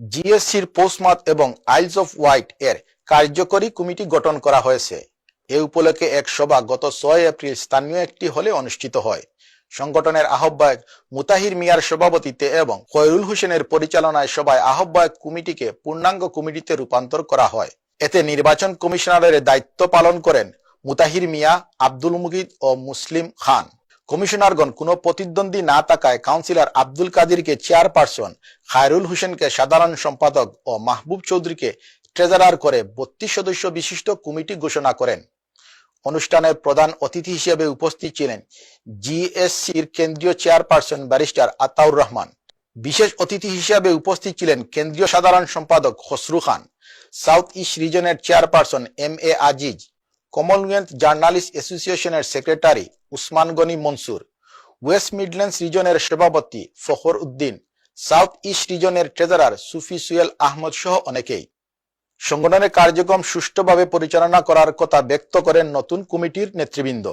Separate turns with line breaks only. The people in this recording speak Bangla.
জিএসসির পোস্টমাত এবং আইলস অফ হোয়াইট এর কার্যকরী কমিটি গঠন করা হয়েছে। এ উপলক্ষে এক সভা গত ছয় এপ্রিল স্থানীয় একটি হলে অনুষ্ঠিত হয়। সংগঠনের আহ্বায়ক মুতাহির মিয়ার সভাপতিত্বে এবং খয়রুল হোসেনের পরিচালনায় সভায় আহ্বায়ক কমিটিকে পূর্ণাঙ্গ কমিটিতে রূপান্তর করা হয়। এতে নির্বাচন কমিশনারের দায়িত্ব পালন করেন মুতাহির মিয়া, আব্দুল মুগিদ ও মুসলিম খান। কমিশনারগণ কোনো প্রতিদ্বন্দ্বী না থাকায় কাউন্সিলর আব্দুল কাদিরকে চেয়ারপারসন খায়রুল হোসেনকে সাধারণ সম্পাদক ও মাহবুব চৌধুরীকে ট্রেজারার করে বত্রিশ সদস্য বিশিষ্ট কমিটি ঘোষণা করেন। অনুষ্ঠানের প্রধান অতিথি হিসেবে উপস্থিত ছিলেন জিএসসির কেন্দ্রীয় চেয়ারপারসন ব্যারিস্টার আতাউর রহমান। বিশেষ অতিথি হিসেবে উপস্থিত ছিলেন কেন্দ্রীয় সাধারণ সম্পাদক Khasru Khan. South east রিজনের chairperson M A Aziz. Commonwealth journalist অ্যাসোসিয়েশনের secretary Usman Gani Mansur West Midlands রিজনের সভাপতি ফখর উদ্দিন সাউথ ইস্ট রিজনের ট্রেজারার সুফি সুয়েল আহমদ সহ অনেকেই। সংগঠনের কার্যক্রম সুষ্ঠুভাবে পরিচালনা করার কথা ব্যক্ত করেন নতুন কমিটির নেতৃবৃন্দ।